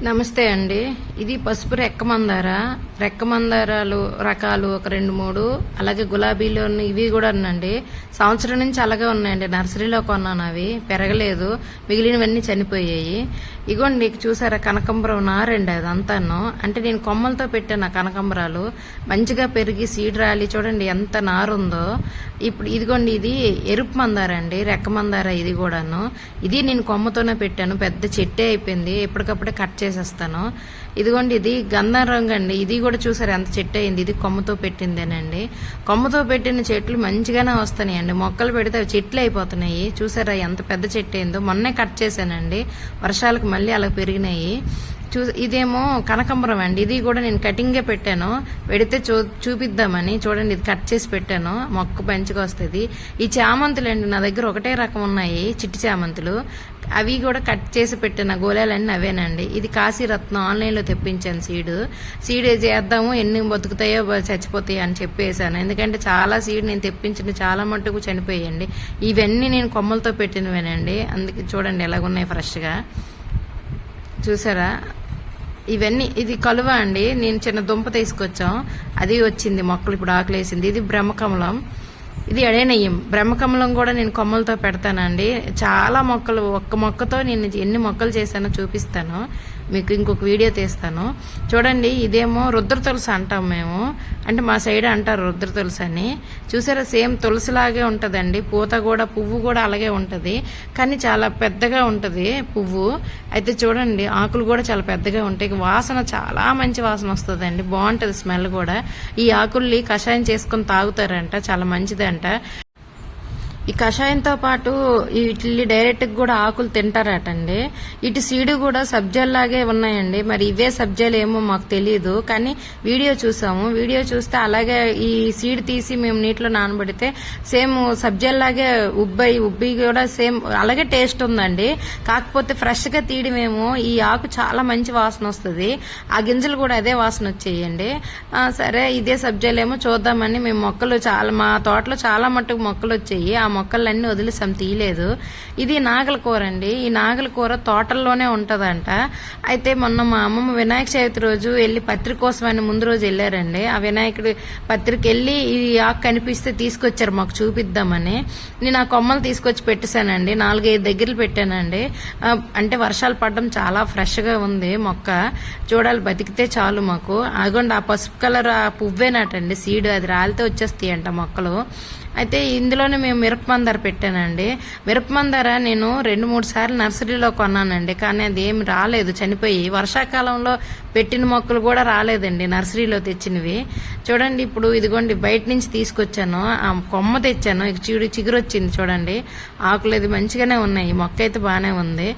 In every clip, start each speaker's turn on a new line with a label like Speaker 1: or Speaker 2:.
Speaker 1: నమస్తే అండి. ఇది పసుపు రెక్కమందార రెక్కమందారాలు రెక్క మందారాలు రకాలు ఒక రెండు మూడు. అలాగే గులాబీలు ఇవి కూడా ఉన్నాయండి సంవత్సరం నుంచి అలాగే ఉన్నాయండి. నర్సరీలో కొన్నాను అవి. పెరగలేదు. మిగిలినవన్నీ చనిపోయాయి. ఇగోండి చూసారా కనకంబరం నారండి అదంతాను. అంటే నేను కొమ్మలతో పెట్టాను ఆ కనకంబరాలు. మంచిగా పెరిగి సీడ్ రాలి. చూడండి ఎంత నారుందో. ఇప్పుడు ఇదిగోండి ఇది ఎరుపు మందార అండి. రెక్కమందార ఇది కూడాను. ఇది నేను కొమ్మతోనే పెట్టాను. పెద్ద చెట్టే అయిపోయింది. ఎప్పటికప్పుడే కట్ చేసేస్తాను. ఇదిగోండి ఇది గంధం రంగు అండి. ఇది కూడా చూసారు ఎంత చెట్టు అయింది. ఇది కొమ్మతో పెట్టిందేనండి. కొమ్మతో పెట్టిన చెట్లు మంచిగానే వస్తున్నాయండి. మొక్కలు పెడితే అవి చెట్లు అయిపోతున్నాయి. చూసారా ఎంత పెద్ద చెట్టు అయిందో. మొన్నే కట్ చేశానండి. వర్షాలకు మళ్ళీ అలా పెరిగినాయి. చూ ఇదేమో కనకంబరం అండి. ఇది కూడా నేను కటింగే పెట్టాను. పెడితే చూ చూపిద్దామని. చూడండి ఇది కట్ చేసి పెట్టాను. మొక్క పెంచుకొస్తుంది ఈ చామంతులు అండి నా దగ్గర ఒకటే రకం ఉన్నాయి. చిట్టి చామంతులు. అవి కూడా కట్ చేసి పెట్టిన. గోళాలన్నీ అవేనండి ఇది కాశీరత్నం. ఆన్లైన్లో తెప్పించాను సీడ్. సీడ్ చేద్దాము ఎన్ని బతుకుతాయో చచ్చిపోతాయి చచ్చిపోతాయో అని చెప్పేసాను ఎందుకంటే చాలా సీడ్ నేను తెప్పించిన చాలా మట్టుకు చనిపోయాయండి. ఇవన్నీ నేను కొమ్మలతో పెట్టినవేనండి. అందుకే చూడండి ఎలాగున్నాయి ఫ్రెష్గా. చూసారా? ఇవన్నీ ఇది కలువ అండి? నేను చిన్న దుంప తీసుకొచ్చాం. అది వచ్చింది మొక్కలు ఇప్పుడు ఆకలేసింది. ఇది బ్రహ్మకమలం. ఇది ఎడేనయ్యం బ్రహ్మకమలం కూడా నేను కొమ్మలతో పెడతానండి. చాలా మొక్కలు ఒక్క మొక్కతో నేను ఎన్ని మొక్కలు చేశానో చూపిస్తాను. మీకు ఇంకొక వీడియో తీస్తాను. చూడండి ఇదేమో రుద్ర తులసి అంటాం మేము. అంటే మా సైడ్ అంటారు రుద్ర తులసి అని. చూసారా సేమ్ తులసిలాగే ఉంటుందండి. పూత కూడా పువ్వు కూడా అలాగే ఉంటుంది. కానీ చాలా పెద్దగా ఉంటుంది పువ్వు. అయితే చూడండి ఆకులు కూడా చాలా పెద్దగా ఉంటాయి. వాసన చాలా మంచి వాసన వస్తుందండి. బాగుంటుంది స్మెల్ కూడా. ఈ ఆకుల్ని కషాయం చేసుకొని తాగుతారంట. చాలా మంచిది అంట ఈ కషాయంతో పాటు వీటిని డైరెక్ట్ కూడా ఆకులు తింటారటండి. ఇటు సీడు కూడా సబ్జాల్లాగే ఉన్నాయండి. మరి ఇవే సబ్జాలు ఏమో మాకు తెలియదు కానీ వీడియో చూసాము. వీడియో చూస్తే అలాగే ఈ సీడ్ తీసి మేము నీటిలో నానబెడితే సేమ్ సబ్జాల్లాగే ఉబ్బయి ఉబ్బి కూడా సేమ్ అలాగే టేస్ట్ ఉందండి. కాకపోతే ఫ్రెష్గా తీయడమేమో ఈ ఆకు చాలా మంచి వాసన వస్తుంది. ఆ గింజలు కూడా అదే వాసన వచ్చేయండి. సరే ఇదే సబ్జాలేమో చూద్దామని మేము మొక్కలు చాలా మా తోటలో చాలా మట్టుకు మొక్కలు వచ్చాయి. ఆ మొక్కలన్నీ వదిలేసాం తీయలేదు. ఇది నాగల కూర అండి ఈ నాగల కూర తోటల్లోనే ఉంటదంట. అయితే మొన్న మా అమ్మమ్మ వినాయక చవితి రోజు వెళ్ళి పత్రిక కోసం అని ముందు రోజు వెళ్ళారండి. ఆ వినాయకుడి పత్రిక వెళ్ళి ఈ ఆకు కనిపిస్తే తీసుకొచ్చారు మాకు చూపిద్దామని. నేను ఆ కొమ్మలు తీసుకొచ్చి పెట్టేశానండి. నాలుగైదు దగ్గరలు పెట్టానండి. అంటే వర్షాలు పడడం చాలా ఫ్రెష్గా ఉంది మొక్క. చూడాలి బతికితే చాలు మాకు. అదిగోండి ఆ పసుపు కలర్ ఆ పువ్వేనటండి సీడ్. అది రాలితే వచ్చేస్తాయి అంట మొక్కలు. అయితే ఇందులోనే మేము మిరపమందార పెట్టానండి. మిరపమందార నేను రెండు మూడు సార్లు నర్సరీలో కొన్నానండి. కానీ అది ఏమి రాలేదు చనిపోయి. వర్షాకాలంలో పెట్టిన మొక్కలు కూడా రాలేదండి నర్సరీలో తెచ్చినవి. చూడండి ఇప్పుడు ఇదిగోండి బయట నుంచి తీసుకొచ్చాను. ఆ కొమ్మ తెచ్చాను. ఇక చిగురు చిగురు వచ్చింది చూడండి. ఆకులు అది మంచిగానే ఉన్నాయి. మొక్క అయితే బాగానే ఉంది.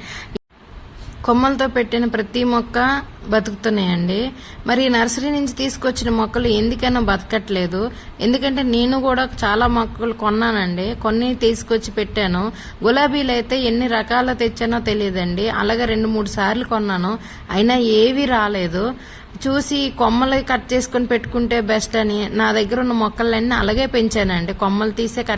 Speaker 1: కొమ్మలతో పెట్టిన ప్రతి మొక్క బతుకుతున్నాయండి. మరి నర్సరీ నుంచి తీసుకొచ్చిన మొక్కలు ఎందుకైనా బతకట్లేదు. ఎందుకంటే నేను కూడా చాలా మొక్కలు కొన్నానండి. కొన్ని తీసుకొచ్చి పెట్టాను. గులాబీలు అయితే ఎన్ని రకాల తెచ్చానో తెలియదండి. అలాగే రెండు మూడు సార్లు కొన్నాను. అయినా ఏవి రాలేదు. చూసి కొమ్మలు కట్ చేసుకొని పెట్టుకుంటే బెస్ట్ అని నా దగ్గర ఉన్న మొక్కలన్నీ అలాగే పెంచానండి. కొమ్మలు తీసే కట్